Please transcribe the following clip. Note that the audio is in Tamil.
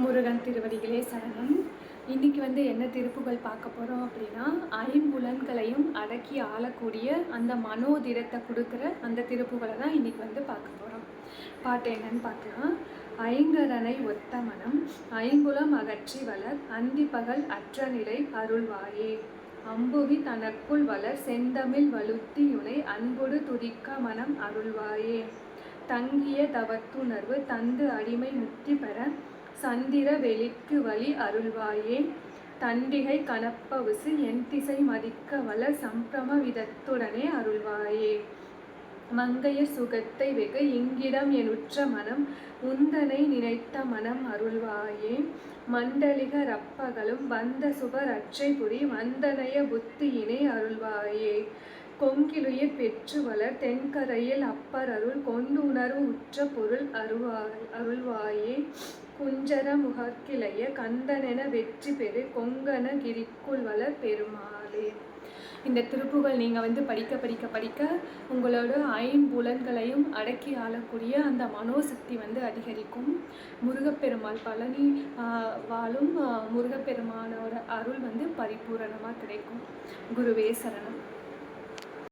முருகன் திருவடிகளே சரணம். இன்னைக்கு வந்து என்ன திருப்புகள் பார்க்க போகிறோம் அப்படின்னா ஐம்புலன்களையும் அடக்கி ஆளக்கூடிய அந்த மனோதிடத்தை கொடுக்குற அந்த திருப்புகளை தான் இன்னைக்கு வந்து பார்க்க போகிறோம் பாட்டு என்னன்னு பார்க்கலாம். ஐங்கரனை ஒத்த மனம் ஐம்புலம் அகற்றி வளர் அந்தி பகல் அற்ற நிலை அருள்வாயே. அம்புவி தனக்குள் வளர் செந்தமிழ் வலுத்தியுனை அன்பொடு துதிக்க மனம் அருள்வாயே. தங்கிய தவத்துணர்வு தந்து அடிமை முக்தி பெற சந்திர வெளிக்கு வழி அருள்வாயே. தண்டிகை கனப்பவுசு என் திசை மதிக்க வள சம்பிரம விதத்துடனே அருள்வாயே. மங்கையர் சுகத்தை வெகு இங்கிடம் எனுற்ற மனம் உந்தனை நினைத்த மனம் அருள்வாயே. மண்டலிக ரப்பகலும் வந்த சுபர் அற்றை புரி வந்தனைய புத்தியினை அருள்வாயே. கொங்கிலுயிர் பெற்று வளர் தென்கரையில் அப்பர் அருள் கொண்டு உணர்வு உற்ற பொருள் அருவாய் அருள்வாயே. குஞ்சர முகக்கிளைய கந்தனென வெற்றி பெறு கொங்கன கிரிக்குள் வளர் பெருமாளே. இந்த திருப்புகள் நீங்கள் வந்து படிக்க படிக்க படிக்க உங்களோட ஐம்புலன்களையும் அடக்கி ஆளக்கூடிய அந்த மனோசக்தி வந்து அதிகரிக்கும். முருகப்பெருமாள் பழனி வாழும் முருகப்பெருமானோட அருள் வந்து பரிபூரணமாக கிடைக்கும். குருவே சரணம்.